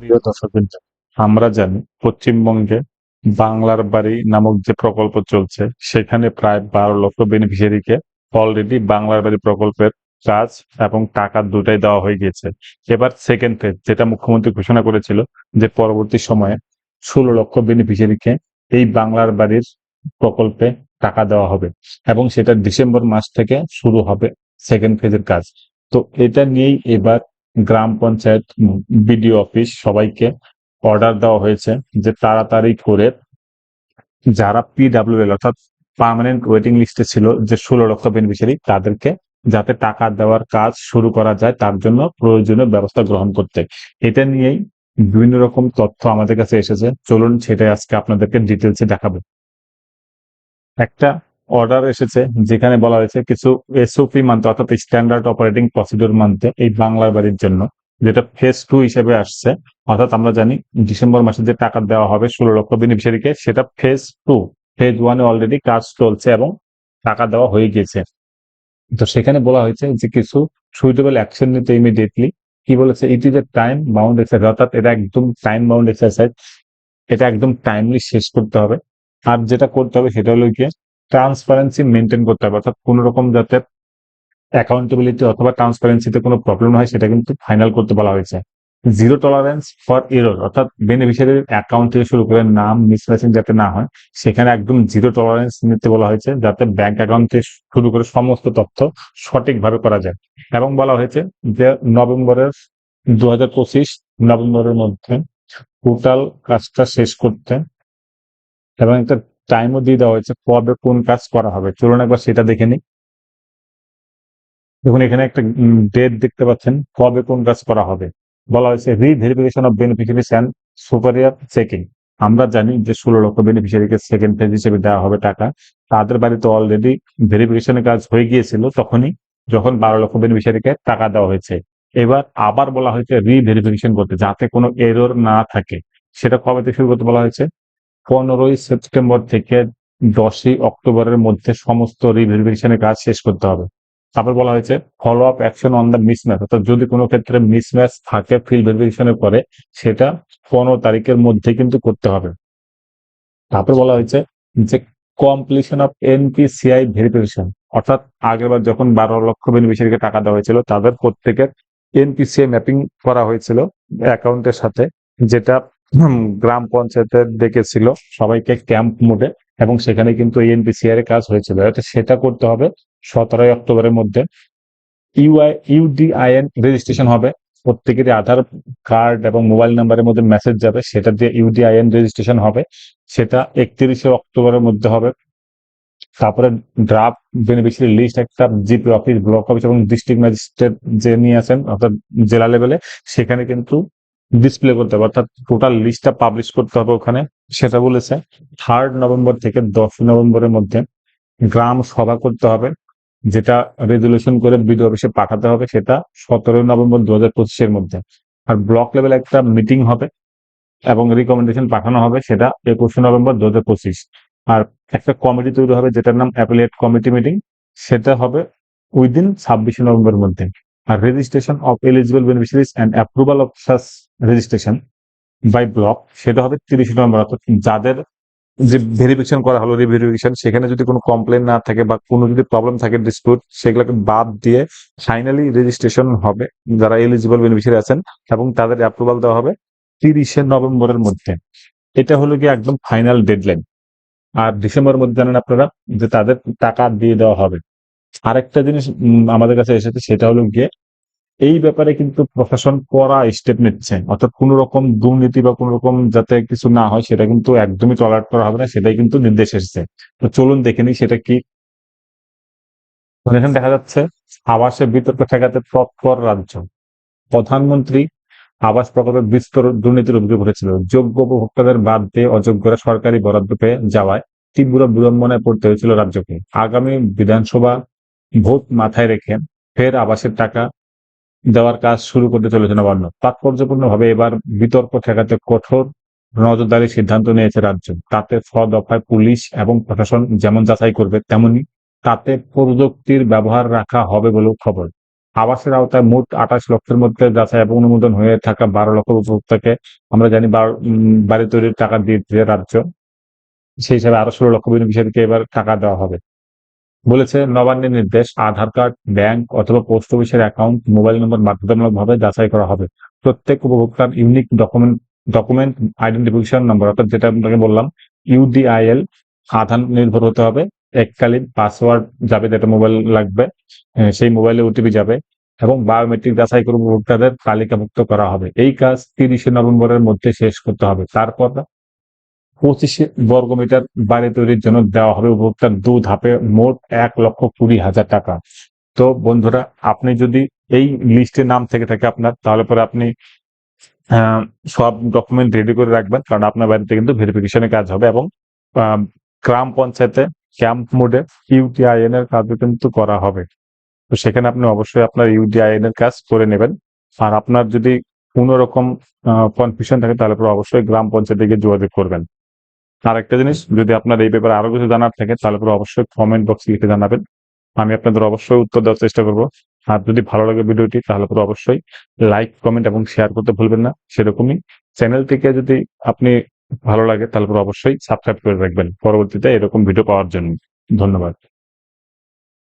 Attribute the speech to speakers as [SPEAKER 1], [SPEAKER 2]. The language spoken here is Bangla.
[SPEAKER 1] প্রিয় দর্শকবৃন্দ, আমরা জানি পশ্চিমবঙ্গে বাংলার বাড়ি নামক যে প্রকল্প চলছে, সেখানে প্রায় বারো লক্ষ বেনিফিশিয়ারিকে অলরেডি বাংলার বাড়ি প্রকল্পের কাজ এবং টাকা দুটাই দেওয়া হয়ে গিয়েছে। এবার সেকেন্ড ফেজ যেটা মুখ্যমন্ত্রী ঘোষণা করেছিল যে পরবর্তী সময়ে ষোলো লক্ষ বেনিফিশিয়ারিকে এই বাংলার বাড়ির প্রকল্পে টাকা দেওয়া হবে এবং সেটা ডিসেম্বর মাস থেকে শুরু হবে সেকেন্ড ফেজের কাজ। তো এটা নিয়েই এবার গ্রাম পঞ্চায়েত বিডিও অফিস সবাইকে অর্ডার দেওয়া হয়েছে যে তাড়াতাড়ি করে যারা পিডাব্লিউএল অর্থাৎ পার্মানেন্ট ওয়েটিং লিস্টে ছিল যে ষোলো লক্ষ বেনিফিশিয়ারি তাদেরকে যাতে টাকা দেওয়ার কাজ শুরু করা যায় তার জন্য প্রয়োজনীয় ব্যবস্থা গ্রহণ করতে। এটা নিয়েই বিভিন্ন রকম তথ্য আমাদের কাছে এসেছে। চলুন সেটাই আজকে আপনাদেরকে ডিটেলসে দেখাবো। একটা অর্ডার এসেছে, যেখানে বলা হয়েছে কিছু এসওপি মানতে অর্থাৎ স্ট্যান্ডার্ড অপারেটিং প্রসিডিউর মানতে এই বাংলার বাড়ির জন্য, যেটা ফেজ টু হিসেবে আসছে। অর্থাৎ আমরা জানি ডিসেম্বর মাসে যে টাকা দেওয়া হবে, ষোলো লক্ষ বেনিফিশিয়ারিকে সেটা ফেজ টু ফেজ ওয়ানে অলরেডি কাজ চলছে এবং টাকা দেওয়া হয়ে গেছে তো সেখানে বলা হয়েছে যে কিছু সুইটেবল অ্যাকশন নিতে ইমিডিয়েটলি কি বলেছে? It is a time bound exercise অর্থাৎ এটা একদম টাইম বাউন্ড এক্সারসাইজ এটা একদম টাইমলি শেষ করতে হবে। আর যেটা করতে হবে সেটা হলো গিয়ে ট্রান্সপারেন্সি মেনটেন করতে হবে। অর্থাৎ কোনো রকম যাতে অ্যাকাউন্টেবিলিটি অথবা ট্রান্সপারেন্সিতে কোনো প্রবলেম হয়, সেটা কিন্তু ফাইনাল করতে বলা হয়েছে। জিরো টলারেন্স ফর এরর অর্থাৎ বেনিফিশিয়ারির অ্যাকাউন্ট থেকে শুরু করে নাম মিসম্যাচিং যাতে না হয়, সেখানে একদম জিরো টলারেন্স নিতে বলা হয়েছে, যাতে ব্যাংক অ্যাকাউন্ট থেকে শুরু করে সমস্ত তথ্য সঠিকভাবে করা যায়। এবং বলা হয়েছে যে নভেম্বরের দু হাজার পঁচিশ, নভেম্বরের মধ্যে টোটাল কাজটা শেষ করতে এবং একটা টাইমও দিয়ে দেওয়া হয়েছে, কবে কোন কাজ করা হবে। চলুন একবার সেটা দেখে নিই। দেখুন, এখানে একটা ডেট দেখতে পাচ্ছেন, কবে কোন কাজ করা হবে। বলা হয়েছে reverification of beneficiaries and superior checking আমরা জানি যে ষোলো লক্ষ বেনিফিশিয়ারিকে সেকেন্ড ফেজ হিসেবে দেওয়া হবে টাকা। তাদের বাড়িতে অলরেডি ভেরিফিকেশনের কাজ হয়ে গিয়েছিল তখনই, যখন বারো লক্ষ বেনিফিশিয়ারিকে টাকা দেওয়া হয়েছে। এবার আবার বলা হয়েছে রিভেরিফিকেশন করতে, যাতে কোনো এরর না থাকে। সেটা কবে থেকে শুরু করতে বলা হয়েছে? পনেরোই সেপ্টেম্বর থেকে দশই অক্টোবরের মধ্যে সমস্ত রিভেরিফিকেশনের কাজ শেষ করতে হবে। তারপর বলা হয়েছে follow up action on the mismatch অর্থাৎ যদি কোনো ক্ষেত্রে মিসম্যাচ থাকে ফিল্ড ভেরিফিকেশনের পরে, সেটা পনেরো তারিখের মধ্যে কিন্তু করতে হবে। তারপর বলা হয়েছে যে কমপ্লিশন অফ এনপিসিআই ভেরিফিকেশন অর্থাৎ আগেরবার যখন বারো লক্ষ বেনিফিশিয়ারিকে টাকা দেওয়া হয়েছিল, তাদের প্রত্যেকের এনপিসিআই ম্যাপিং করা হয়েছিল অ্যাকাউন্টের সাথে, যেটা গ্রাম পঞ্চায়েতের ডেকেছিল সবাইকে ক্যাম্প মোডে, এবং সেখানে কিন্তু এনপিসিআর এর কাজ হয়েছিল। সেটা করতে হবে সতেরোই অক্টোবরের মধ্যে। ইউআই, ইউডিআইএন রেজিস্ট্রেশন হবে। প্রত্যেকেরই আধার কার্ড এবং মোবাইল নাম্বারের মধ্যে মেসেজ যাবে। সেটা দিয়ে ইউডিআইএন রেজিস্ট্রেশন হবে। সেটা একত্রিশে অক্টোবরের মধ্যে হবে। তারপরে ড্রাফট বেনিফিশিয়ারি লিস্ট একটা জিপি অফিস, ব্লক অফিস এবং ডিস্ট্রিক্ট ম্যাজিস্ট্রেট যে নিয়ে আসেন, অর্থাৎ জেলা লেভেলে সেখানে কিন্তু ডিসপ্লে করতে হবে, অর্থাৎ টোটাল লিস্টটা পাবলিশ করতে হবে ওখানে। সেটা বলেছে থার্ড নভেম্বর থেকে দশ নভেম্বরের মধ্যে গ্রাম সভা করতে হবে, যেটা রেজলিউশন করে বিডিও অফিসে পাঠাতে হবে, সেটা সতেরোই নভেম্বর দু হাজার মধ্যে। আর ব্লক লেভেল একটা মিটিং হবে এবং রিকমেন্ডেশন পাঠানো হবে, সেটা একুশে নভেম্বর দু হাজার পঁচিশ। আর একটা কমিটি তৈরি হবে, যেটার নাম অ্যাপিলেট কমিটি মিটিং সেটা হবে উইদিন ছাব্বিশে নভেম্বরের মধ্যে। Registration of eligible beneficiaries and approval of সাস registration by block সেটা হবে তিরিশে নভেম্বর। অর্থাৎ যাদের যে ভেরিফিকেশন করা হলো রিভেরিফিকেশন সেখানে যদি কোনো কমপ্লেন না থাকে বা কোনো যদি প্রবলেম থাকে ডিসপিউট সেগুলোকে বাদ দিয়ে ফাইনালি রেজিস্ট্রেশন হবে, যারা এলিজিবল বেনিফিশিয়ারি আছেন, এবং তাদের অ্যাপ্রুভাল দেওয়া হবে তিরিশে নভেম্বরের মধ্যে। এটা হলো কি একদম ফাইনাল ডেডলাইন আর ডিসেম্বরের মধ্যে জানেন আপনারা যে তাদের টাকা দিয়ে দেওয়া হবে। আরেকটা জিনিস আমাদের কাছে এসেছে, সেটা হলো গিয়ে এই ব্যাপারে কিন্তু প্রশাসন করা স্টেপ নিচ্ছে। অর্থাৎ কোন রকম দুর্নীতি বা কোন রকম যাতে কিছু না হয়, সেটা কিন্তু একদমই টলারেট করা হবে না, সেটাই কিন্তু নির্দেশ এসেছে। তো চলুন দেখে নিই সেটা কি। এখানে দেখা যাচ্ছে, আবাসের বিতর্ক ঠেকাতে তৎপর রাজ্য। প্রধানমন্ত্রী আবাস প্রকল্পের বিস্তর দুর্নীতির অভিযোগ উঠেছিল। যোগ্য উপভোক্তাদের বাদ দিয়ে অযোগ্যরা সরকারি বরাদ্দ পেয়ে যাওয়ায় তীব্র বিড়ম্বনায় পড়তে হয়েছিল রাজ্যকে। আগামী বিধানসভা ভোট মাথায় রেখে ফের আবাসের টাকা দেওয়ার কাজ শুরু করতে চলেছে নবান্ন। তাৎপর্যপূর্ণভাবে এবার বিতর্ক ঠেকাতে কঠোর নজরদারি সিদ্ধান্ত নিয়েছে রাজ্য। তাতে ফ দফায় পুলিশ এবং প্রশাসন যেমন যাচাই করবে তেমনি তাতে প্রযুক্তির ব্যবহার রাখা হবে বলেও খবর। আবাসের আওতায় মোট আঠাশ লক্ষের মধ্যে যাচাই এবং অনুমোদন হয়ে থাকা বারো লক্ষ উপভোক্তাকে আমরা জানি বাড়ি তৈরির টাকা দিয়েছে রাজ্য। সেই হিসাবে আরও ষোলো লক্ষ বেনিফিশিয়ারিকে এবার টাকা দেওয়া হবে। বলেছে নবান্নের নির্দেশ, আধার কার্ড, ব্যাংক অথবা পোস্ট অফিসের অ্যাকাউন্ট মোবাইল নম্বর বাধ্যতামূলকভাবে যাচাই করা হবে। প্রত্যেক উপভোক্তার unique document document identification number, অর্থাৎ যেটা আপনাকে বললাম ইউডিআইএল আধার নির্ভর হতে হবে, এককালীন পাসওয়ার্ড যাবে যেটা মোবাইল লাগবে সেই মোবাইলে ওটিপি যাবে, এবং বায়োমেট্রিক যাচাই করে উপভোক্তাদের তালিকাভুক্ত করা হবে। এই কাজ তিরিশে নভেম্বরের মধ্যে শেষ করতে হবে। তারপর পঁচিশে বর্গমিটার বাড়ি তৈরির জন্য দেওয়া হবে উপভোক্তার দু ধাপে মোট এক লক্ষ কুড়ি হাজার টাকা। তো বন্ধুরা, আপনি যদি এই লিস্টে নাম থেকে থাকে আপনার, তাহলে পরে আপনি সব ডকুমেন্ট রেডি করে রাখবেন, কারণ আপনার বাড়িতে কিন্তু ভেরিফিকেশনের কাজ হবে এবং গ্রাম পঞ্চায়েতে ক্যাম্প মোডে ইউটিআইএন এর কাজও কিন্তু করা হবে। তো সেখানে আপনি অবশ্যই আপনার ইউডিআইএন এর কাজ করে নেবেন। আর আপনার যদি কোনো রকম কনফিউশন থাকে, তাহলে পরে অবশ্যই গ্রাম পঞ্চায়েতে গিয়ে যোগাযোগ করবেন। আর একটা জিনিস, যদি আপনার এই ব্যাপারে আরও কিছু জানার থাকে, তাহলে পরে অবশ্যই কমেন্ট বক্সে লিখে জানাবেন। আমি আপনাদের অবশ্যই উত্তর দেওয়ার চেষ্টা করব। আর যদি ভালো লাগে ভিডিওটি, তাহলে পরে অবশ্যই লাইক কমেন্ট এবং শেয়ার করতে ভুলবেন না। সেরকমই চ্যানেল থেকে যদি আপনি ভালো লাগে, তাহলে পরে অবশ্যই সাবস্ক্রাইব করে রাখবেন। পরবর্তীতে এরকম ভিডিও পাওয়ার জন্য। ধন্যবাদ।